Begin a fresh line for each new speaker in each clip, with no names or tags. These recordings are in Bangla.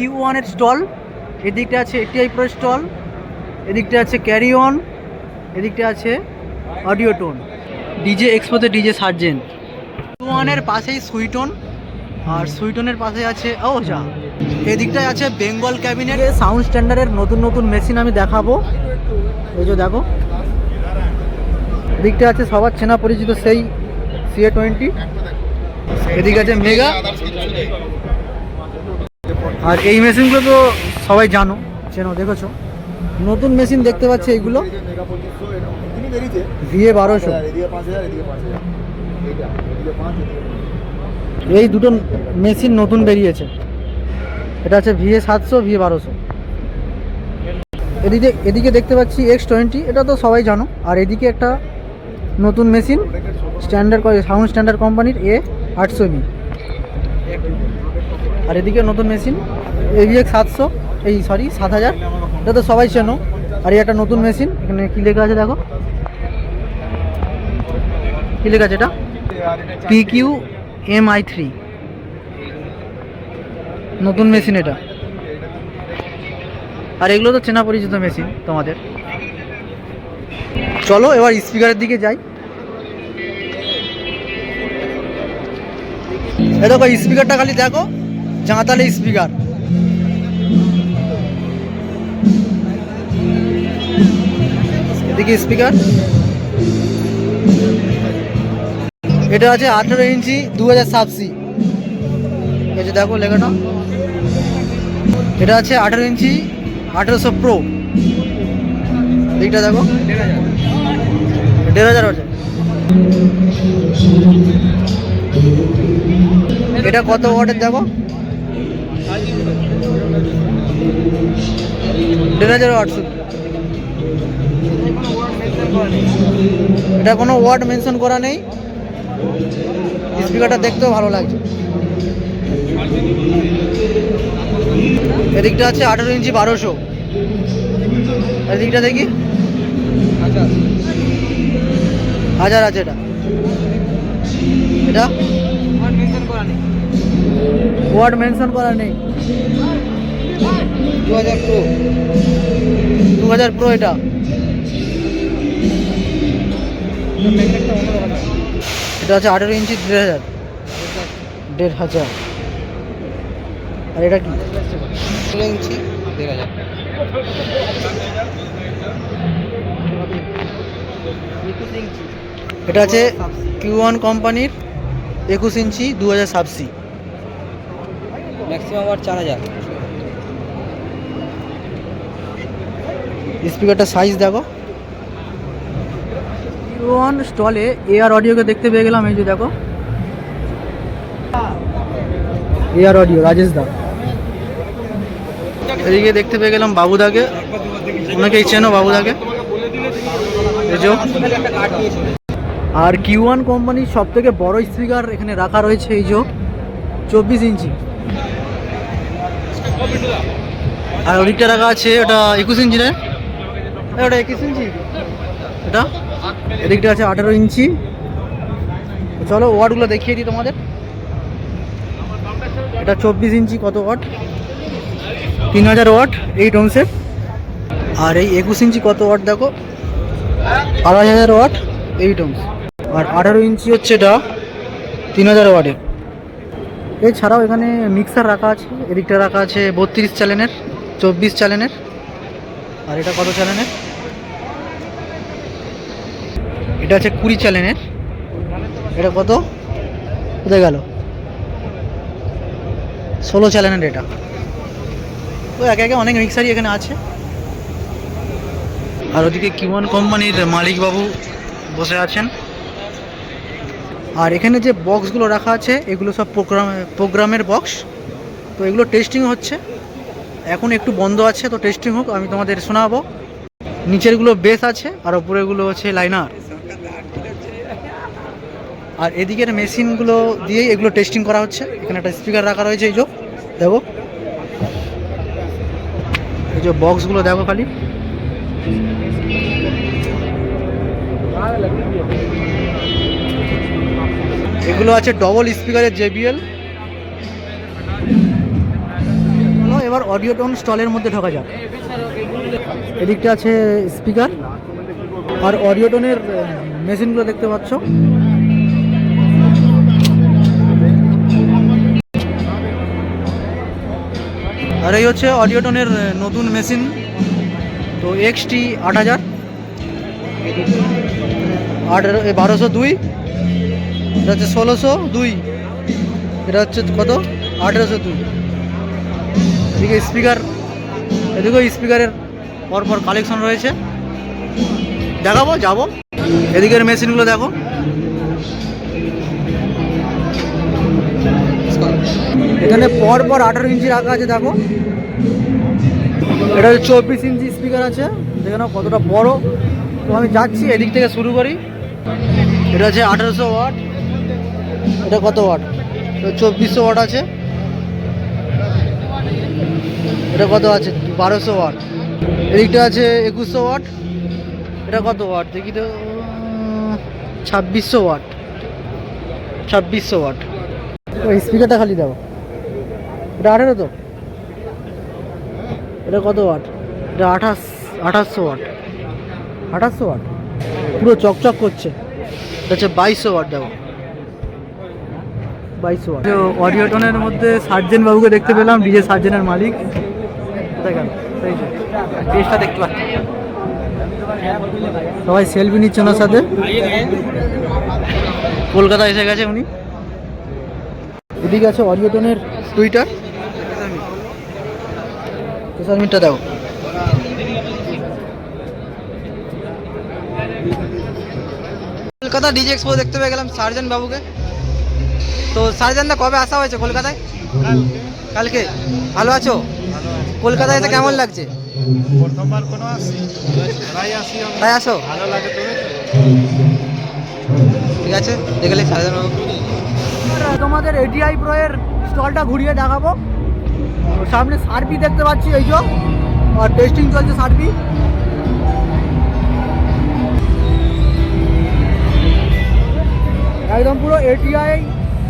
কিউ ওয়ানের স্টল এদিকটা আছে এটিআই প্রো স্টল এদিকটা আছে ক্যারি অন এদিকটা আছে অডিও টোন ডিজে এক্সপোতে ডিজে সার্জেন্ট কিউ ওয়ানের পাশেই সুইটন আর সুইটনের পাশে আছে, ও যা। এদিকটায় আছে বেঙ্গল ক্যাবিনেট সাউন্ড স্ট্যান্ডার্ডের নতুন নতুন মেশিন আমি দেখাবো। এই যে দেখো। এদিকটা আছে সবার চেনা পরিচিত সেই সিএ টোয়েন্টি এদিকে আছে মেগা আর এই মেশিনগুলো তো সবাই জানো, চেনো, দেখেছ? নতুন মেশিন দেখতে পাচ্ছি এইগুলো। ভিএ বারোশো। এই দুটো মেশিন নতুন বেরিয়েছে। এটা আছে ভিএ সাতশো ভিএ বারোশো। এদিকে এদিকে দেখতে পাচ্ছি এক্স টোয়েন্টি এটা তো সবাই জানো। আর এদিকে একটা নতুন মেশিন স্ট্যান্ডার্ড সাউন্ড স্ট্যান্ডার্ড কোম্পানির এ আটশো মি আর এদিকে নতুন মেশিন এভিএক্স সাতশো, এই সরি সাত হাজার। এটা তো সবাই চেনো। আর এই একটা নতুন মেশিন, এখানে কী লেখা আছে দেখো। কী লেখা আছে এটা? P Q M I three নতুন মেশিন এটা। আর এগুলো তো চেনা পরিচিত মেশিন তোমাদের। চলো এবার স্পিকারের দিকে যাই। এ দেখো স্পিকারটা খালি দেখো। জাঁতালে স্পিকার। এদিকে স্পিকার। এটা আছে আঠেরো ইঞ্চি দু হাজার সাবসি এই দেখো লেখাটা। এটা আছে আঠেরো ইঞ্চি, আঠেরোশো প্রো। এইটা দেখো। দেড় হাজার আছে এটা কত ওয়াটের দেখো? হাজার শুধু এটা কোনো ওয়ার্ড মেনশন করা নেই। স্পিকারটা দেখতেও ভালো লাগছে। এদিকটা আছে আঠেরো ইঞ্চি বারোশো। এদিকটা দেখি। হাজার আছে এটা। এটা? ওয়ার্ড মেনশন করা নেই। দু হাজার প্রো দু হাজার প্রো এটা। এটা আছে আঠেরো ইঞ্চি দেড় হাজার। দেড় হাজার। আর এটা কি?
ষোলো ইঞ্চি দেড় হাজার।
এটা আছে কিউ ওয়ান কোম্পানির একুশ ইঞ্চি দু হাজার সাবসি
ম্যাক্সিমাম ওয়াট চার হাজার।
স্পিকারটা সাইজ দেখো। কিউ ওয়ান স্টলে এয়ার অডিওকে দেখতে পেয়ে গেলাম এই যে দেখো। Air audio Rajesh da. এদিকে দেখতে পেয়ে গেলাম বাবুদাকে অনেকেই চেনো বাবুদাকে আর কিউ ওয়ান কোম্পানির সব থেকে বড় স্পিকার এখানে রাখা রয়েছে এই যে চব্বিশ ইঞ্চি। আর ওদিকটা রাখা আছে ওটা একুশ ইঞ্চি না? ওটা একুশ ইঞ্চি। এটা? এদিকটা আছে আঠারো ইঞ্চি। চলো ওয়াটগুলো দেখিয়ে দিই তোমাদের। এটা চব্বিশ ইঞ্চি কত ওয়াট? তিন হাজার ওয়াট এইট অংশের আর এই একুশ ইঞ্চি কত ওয়াট দেখো? আড়াই হাজার ওয়াট এইট অংশ আর আঠারো ইঞ্চি হচ্ছে এটা তিন হাজার ওয়াটের। এছাড়াও এখানে মিক্সার রাখা আছে, এদিকটা রাখা আছে বত্রিশ চ্যানেলের চব্বিশ চ্যানেলের আর এটা কত চ্যানেলের এটা আছে কুড়ি চ্যানেলের এটা কত? কোথায় গেল? ষোলো চ্যানেলের এটা। তো একে একে অনেক মিক্সারই এখানে আছে। আর ওদিকে কিমন কোম্পানির মালিকবাবু বসে আছেন? আর এখানে যে বক্সগুলো রাখা আছে, এগুলো সব প্রোগ্রাম প্রোগ্রামের বক্স তো এগুলো টেস্টিং হচ্ছে। এখন একটু বন্ধ আছে, তো টেস্টিং হোক, আমি তোমাদের শোনাবো। নিচেরগুলো বেস আছে, আর ওপরেগুলো হচ্ছে লাইনার আর এদিকের মেশিনগুলো দিয়েই এগুলো টেস্টিং করা হচ্ছে। এখানে একটা স্পিকার রাখা রয়েছে, এই যে, দেখো। এই যে বক্সগুলো দেখো খালি। এগুলো আছে ডবল স্পিকারের জেবিএল এবার অডিও অডিওটন স্টলের মধ্যে ঢোকা যাক। এদিকটা আছে স্পিকার আর অডিও অডিওটনের মেশিনগুলো দেখতে পাচ্ছ। আর এই হচ্ছে অডিওটনের নতুন মেশিন তো এক্সটি আট হাজার। এ বারোশো দুই। এটা হচ্ছে ষোলোশো দুই। এটা হচ্ছে কত? আঠেরোশো দুই। এদিকে স্পিকার, এদিকেও স্পিকারের পরপর কালেকশন রয়েছে। দেখাবো, যাব। এদিকের মেশিনগুলো দেখো। এখানে পর পর আঠারো ইঞ্চি রাখা আছে, দেখো। এটা হচ্ছে চব্বিশ ইঞ্চি স্পিকার আছে। দেখে নাও কতটা বড়। তো আমি যাচ্ছি এদিক থেকে শুরু করি। এটা আছে আঠারোশো ওয়াট। এটা কত ওয়াট? চব্বিশশো ওয়াট আছে। এটা কত আছে? বারোশো ওয়াট। এদিকটা আছে একুশশো ওয়াট। এটা কত ওয়াট? দেখি তো। ছাব্বিশশো ওয়াট। ছাব্বিশশো ওয়াট। ওই স্পিকারটা খালি দাও। এটা আঠেরো তো? এটা কত ওয়াট? এটা আঠাশ, আঠাশশো ওয়াট। আঠাশশো ওয়াট? পুরো চকচক করছে। এটা হচ্ছে বাইশশো ওয়াট দেখো। ওয়াট। অডিওটনের মধ্যে সার্জেন বাবুকে দেখতে পেলাম ডিজে সার্জেনের মালিক। গেল এই যে সবাই সেলফি নিচ্ছে ওনার সাথে। কলকাতা এসে গেছে উনি। এদিকে আছে অডিওটনের টুইটার সোশ্যাল মিটটা দাও।
কলকাতা ডিজে এক্সপো দেখতে পেয়ে গেলাম সার্জন বাবুকে। তো সার্জনদা কবে আসা হয়েছে কলকাতায়? কালকে। ভালো আছো? কলকাতায় এসে কেমন লাগছে?
প্রথমবার কোনো আসি। তাই আসি? ভালো লাগে
ঠিক আছে দেখলে সার্জন
তোমাদের এটিআই প্রো এর স্টলটা ঘুরিয়ে দেখাবো। সামনে সার্ভি দেখতে পাচ্ছি এই যে। আর টেস্টিং চলছে সার্ভি একদম পুরো এটিআই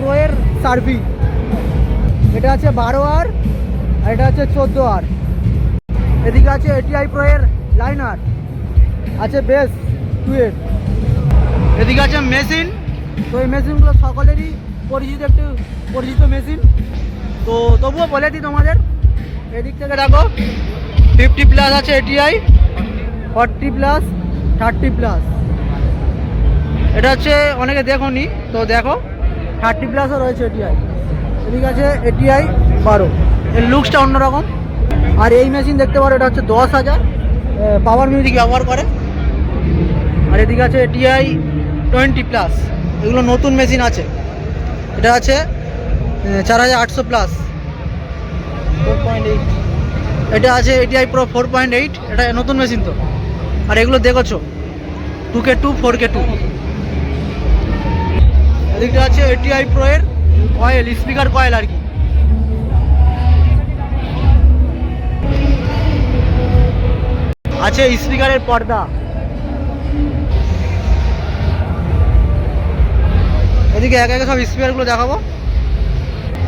প্রো এর সার্ভি। এটা আছে বারো আর আর এটা আছে চোদ্দ আর। এদিকে আছে এটিআই প্রো এর লাইনার আছে বেস টুয়েলভ এদিকে আছে মেশিন। তো এই মেশিনগুলো সকলেরই পরিচিত একটু পরিচিত মেশিন। তো তবুও বলে দিই তোমাদের এদিক থেকে দেখো ফিফটি প্লাস আছে ATI forty plus thirty plus এটা হচ্ছে অনেকে দেখোনি তো দেখো। থার্টি প্লাসও রয়েছে এটিআই এদিকে আছে এটিআই বারো। এর লুকসটা অন্যরকম। আর এই মেশিন দেখতে পারো, এটা হচ্ছে দশ হাজার। পাওয়ার মিউজিক ব্যবহার করে। আর এদিকে আছে এটিআই টোয়েন্টি প্লাস এগুলো নতুন মেশিন আছে। এটা আছে চার হাজার আটশো প্লাস ফোর পয়েন্ট এইট এটা আছে ATI pro four point eight এটা নতুন মেশিন তো। আর এগুলো দেখেছ? Two K two four K two এদিকটা আছে এটিআই প্রো এর কয়েল স্পিকার কয়েল আর কি। আছে স্পিকারের পর্দা। এদিকে একে একে সব স্পিকারগুলো দেখাবো।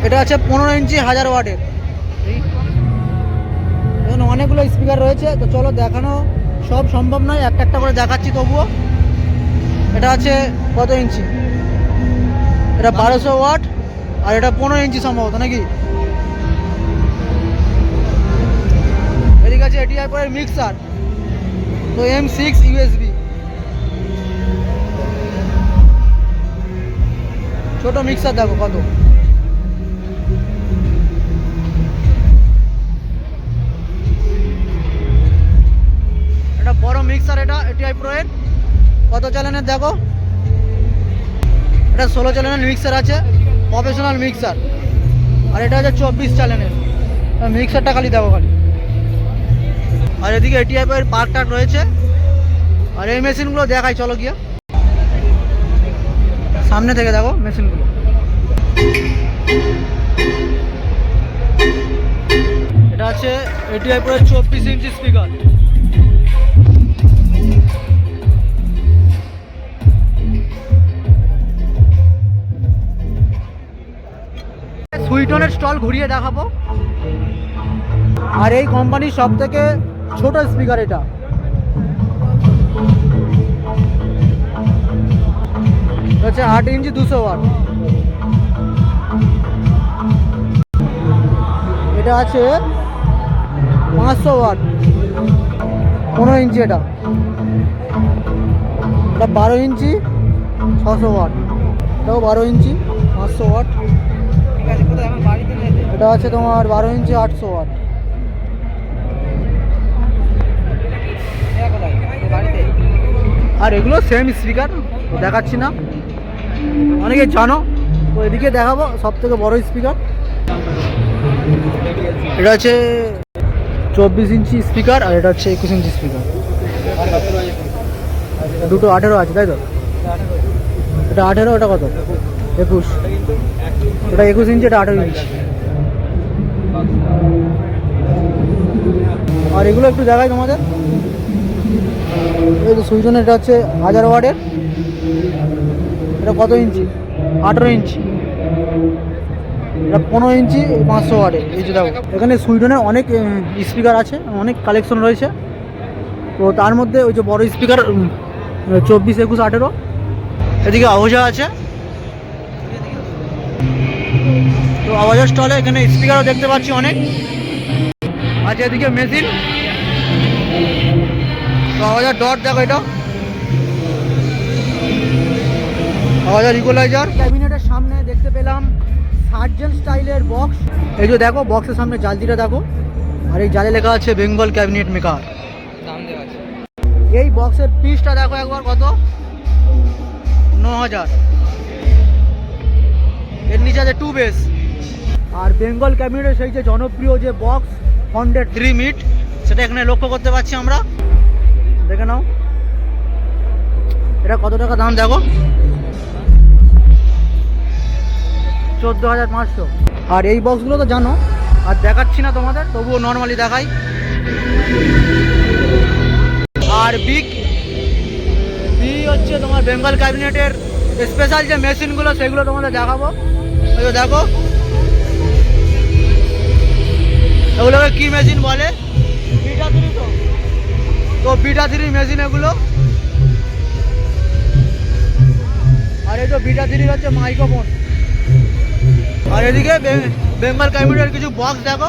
এটা আছে পনেরো ইঞ্চি হাজার ওয়াটের। অনেকগুলো স্পিকার রয়েছে। তো চলো দেখানো সব সম্ভব নয়, একটা একটা করে দেখাচ্ছি তবুও। এটা আছে কত ইঞ্চি? এটা বারোশো ওয়াট, আর এটা পনেরো ইঞ্চি সম্ভবত, নাকি? এদিকে আছে এটিআই পরের মিক্সার তো এম সিক্স ইউএসবি ছোট মিক্সার দেখো কত। এটা বড় মিক্সার এটা এটিআই প্রো এর কত চ্যানেলের দেখো? এটা ষোলো চ্যানেলের মিক্সার আছে প্রফেশনাল মিক্সার আর এটা হচ্ছে চব্বিশ চ্যানেলের মিক্সারটা খালি দেবো খালি। আর এদিকে এটিআই এর পার্ক টাক রয়েছে। আর এই মেশিনগুলো দেখাই, চলো গিয়ে। সামনে থেকে দেখো মেশিনগুলো এটা আছে এটিআই পুরো চব্বিশ ইঞ্চি স্পিকার সুইটনের স্টল ঘুরিয়ে দেখাবো। আর এই কোম্পানির সব থেকে ছোট স্পিকার এটা। হচ্ছে আট ইঞ্চি দুশো ওয়াট। এটা আছে পাঁচশো ওয়াট। পনেরো ইঞ্চি এটা। এটা বারো ইঞ্চি, ছশো ওয়াট। এটাও বারো ইঞ্চি, পাঁচশো ওয়াট। এটা আছে তোমার বারো ইঞ্চি আটশো ওয়াট। আর এগুলো সেম স্পিকার দেখাচ্ছি না। অনেকে জানো, তো এদিকে দেখাবো সব থেকে বড় স্পিকার এটা হচ্ছে চব্বিশ ইঞ্চি স্পিকার আর এটা হচ্ছে একুশ ইঞ্চি স্পিকার দুটো আঠেরো আছে, তাই তো? এটা আঠেরো, ওটা কত? একুশ। এটা একুশ ইঞ্চি, এটা আঠেরো ইঞ্চি। আর এগুলো একটু দেখাই তোমাদের। এই তো সুইজন এটা হচ্ছে হাজার ওয়ার্ডের এটা কত ইঞ্চি? আঠেরো ইঞ্চি। এটা পনেরো ইঞ্চি, পাঁচশো ওয়ার্ডের এই যে দেখো, এখানে সুইডনের অনেক স্পিকার আছে, অনেক কালেকশন রয়েছে। তো তার মধ্যে ওই যে বড় স্পিকার চব্বিশ, একুশ, আঠেরো। এদিকে আওয়াজা আছে। তো আওয়াজের স্টলে এখানে স্পিকারও দেখতে পাচ্ছি অনেক। আছে এদিকে মেশিন তো আওয়াজের ডট দেখো এটা। আওয়াজের ইকুয়ালাইজার ক্যাবিনেটের সামনে দেখতে পেলাম সার্জেন স্টাইলের বক্স। এই যে দেখো বক্সের সামনে জালদিটা দেখো। আর এই জালে লেখা আছে বেঙ্গল ক্যাবিনেট মেকার। এই বক্সের পিসটা দেখো একবার কত? ন হাজার এর নিচে আছে টু বেস আর বেঙ্গল ক্যাবিনেটের সেই যে জনপ্রিয় যে বক্স হন্ড্রেড থ্রি মিট সেটা এখানে লক্ষ্য করতে পারছি আমরা। দেখে নাও। এটা কত টাকা দাম দেখো? চোদ্দ হাজার পাঁচশো। আর এই বক্সগুলো তো জানো, আর দেখাচ্ছি না তোমাদের, তবুও নর্মালি দেখাই। আর বিগ বি হচ্ছে তোমার বেঙ্গল ক্যাবিনেটের স্পেশাল যে মেশিনগুলো সেগুলো তোমাদের দেখাবো। দেখো। এগুলোকে কি মেশিন বলে? বিটা থ্রি তো। তো বিটা থ্রি মেশিন এগুলো। আর এই তো বিটা থ্রি হচ্ছে মাইক্রোফোন আর এদিকে বেঙ্গল কম্পিউটার কিছু বক্স দেখো।